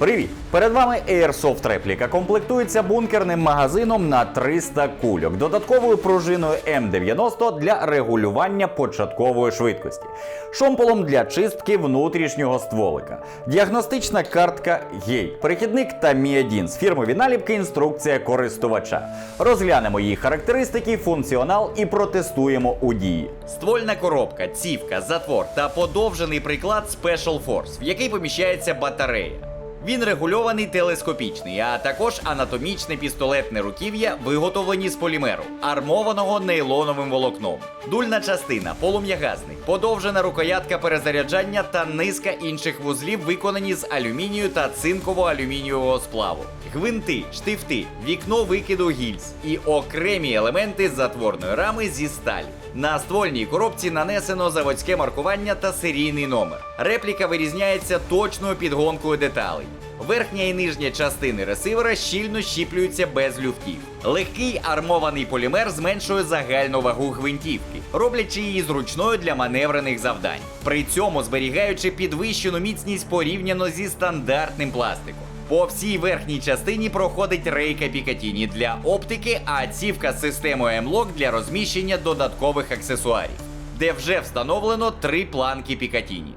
Привіт! Перед вами Airsoft репліка. Комплектується бункерним магазином на 300 кульок, додатковою пружиною М90 для регулювання початкової швидкості, шомполом для чистки внутрішнього стволика, діагностична картка Гейт, перехідник та Міадін з фірмові наліпки, інструкція користувача. Розглянемо її характеристики, функціонал і протестуємо у дії. Ствольна коробка, цівка, затвор та подовжений приклад Special Force, в який поміщається батарея. Він регульований телескопічний, а також анатомічне пістолетне руків'я, виготовлені з полімеру, армованого нейлоновим волокном. Дульна частина, полум'ягасник, подовжена рукоятка перезаряджання та низка інших вузлів виконані з алюмінію та цинково-алюмінієвого сплаву. Гвинти, штифти, вікно викиду гільз і окремі елементи затворної рами зі сталі. На ствольній коробці нанесено заводське маркування та серійний номер. Репліка вирізняється точною підгонкою деталей. Верхня і нижня частини ресивера щільно щіплюються без люфтів. Легкий армований полімер зменшує загальну вагу гвинтівки, роблячи її зручною для маневрених завдань, при цьому зберігаючи підвищену міцність порівняно зі стандартним пластиком. По всій верхній частині проходить рейка Пікатіні для оптики, а цівка з системою M-Lock для розміщення додаткових аксесуарів, де вже встановлено три планки Пікатіні.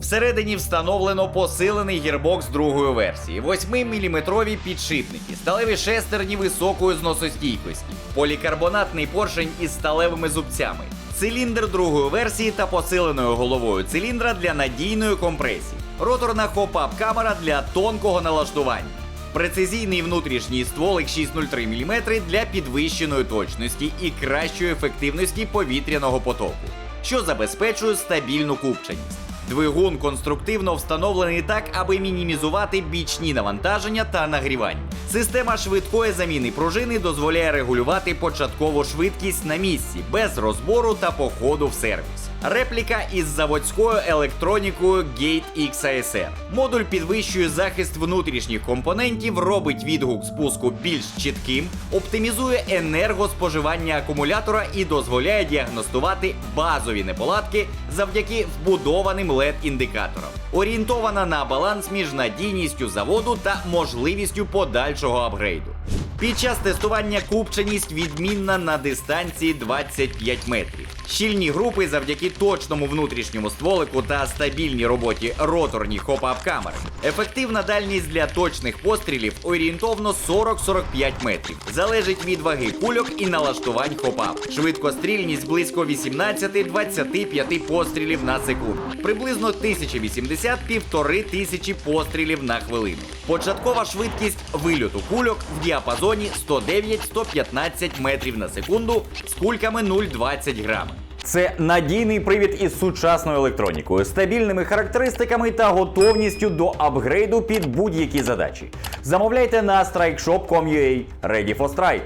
Всередині встановлено посилений гірбокс другої версії, 8-мм підшипники, сталеві шестерні високої зносостійкості, полікарбонатний поршень із сталевими зубцями, циліндр другої версії та посиленою головою циліндра для надійної компресії, роторна хоп-ап камера для тонкого налаштування. Прецизійний внутрішній стволик 6,03 мм для підвищеної точності і кращої ефективності повітряного потоку, що забезпечує стабільну купченість. Двигун конструктивно встановлений так, аби мінімізувати бічні навантаження та нагрівання. Система швидкої заміни пружини дозволяє регулювати початкову швидкість на місці без розбору та походу в сервіс. Репліка із заводською електронікою Gate XASR. Модуль підвищує захист внутрішніх компонентів, робить відгук спуску більш чітким, оптимізує енергоспоживання акумулятора і дозволяє діагностувати базові неполадки завдяки вбудованим LED-індикаторам. Орієнтована на баланс між надійністю заводу та можливістю подальшого апгрейду. Під час тестування купченість відмінна на дистанції 25 метрів. Щільні групи завдяки точному внутрішньому стволику та стабільній роботі роторні хоп-ап камери. Ефективна дальність для точних пострілів орієнтовно 40-45 метрів. Залежить від ваги кульок і налаштувань хоп-ап. Швидкострільність близько 18-25 пострілів на секунду. Приблизно 1080-1500 тисячі пострілів на хвилину. Початкова швидкість вильоту кульок в діапазоні 109-115 метрів на секунду з кульками 0,20 грами. Це надійний привід із сучасною електронікою, стабільними характеристиками та готовністю до апгрейду під будь-які задачі. Замовляйте на strikeshop.com.ua. Ready for Strike.